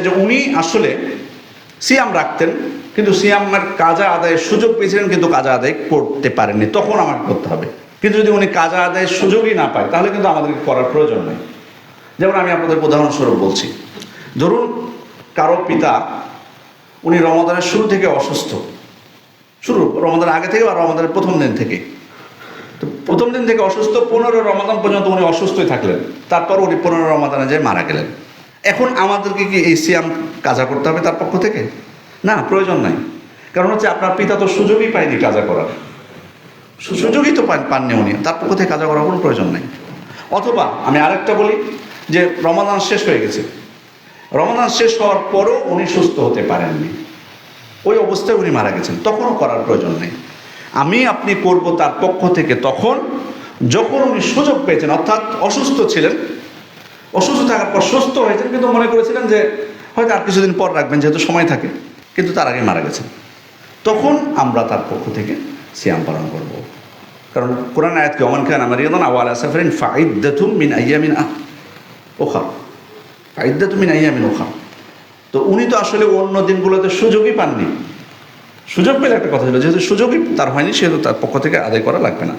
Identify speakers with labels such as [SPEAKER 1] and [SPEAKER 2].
[SPEAKER 1] যে উনি আসলে সিয়াম রাখতেন, কিন্তু সিয়ামের কাজা আদায়ের সুযোগ পেয়েছিলেন, কিন্তু কাজা আদায় করতে পারেননি। তখন আমাকে করতে হবে। কিন্তু যদি উনি কাজা আদায়ের সুযোগই না পায়, তাহলে কিন্তু আমাদেরকে করার প্রয়োজন নেই। যেমন আমি আপনাদের উদাহরণস্বরূপ বলছি। ধরুন, কারও পিতা উনি রমাদানের শুরু থেকে অসুস্থ। শুরু, রমাদানের আগে থেকে বা রমাদানের প্রথম দিন থেকে। তো প্রথম দিন থেকে অসুস্থ, পনেরো রমাদান পর্যন্ত উনি অসুস্থই থাকলেন। তারপর উনি পনেরো রমাদানে যেয়ে মারা গেলেন। এখন আমাদেরকে কি এই সিয়াম কাজা করতে হবে তার পক্ষ থেকে? না, প্রয়োজন নাই। কারণ হচ্ছে আপনার পিতা তো সুযোগই পায়নি কাজা করার। সুযোগই তো পান পাননি উনি। তার পক্ষ থেকে কাজা করার কোনো প্রয়োজন নাই। অথবা আমি আরেকটা বলি যে রমাদান শেষ হয়ে গেছে। রমাদান শেষ হওয়ার পরও উনি সুস্থ হতে পারেননি। ওই অবস্থায় উনি মারা গেছেন। তখনও করার প্রয়োজন নেই। আমি আপনি করব তার পক্ষ থেকে তখন যখন উনি সুযোগ পেয়েছেন, অর্থাৎ অসুস্থ ছিলেন অসুস্থ থাকার পর সুস্থ হয়েছেন কিন্তু মনে করেছিলেন যে হয়তো আর কিছুদিন পর রাখবেন, যেহেতু সময় থাকে, কিন্তু তার আগে মারা গেছেন। তখন আমরা তার পক্ষ থেকে সিয়াম পালন করব। কারণ কোরআন আয়াতকে অমান খান আমার ইয়াদান আওয়াল আসাফরিন ফাইদ্দাতুম মিন আইয়ামিন আহ ওখা। ফাইদ্দাতুম মিন আইয়ামিন ওখা। তো উনি তো আসলে অন্য দিনগুলোতে সুযোগই পাননি। সুযোগ পেলে একটা কথা ছিল, যেহেতু সুযোগই তার হয়নি, সেহেতু তার পক্ষ থেকে আদায় করা লাগবে না।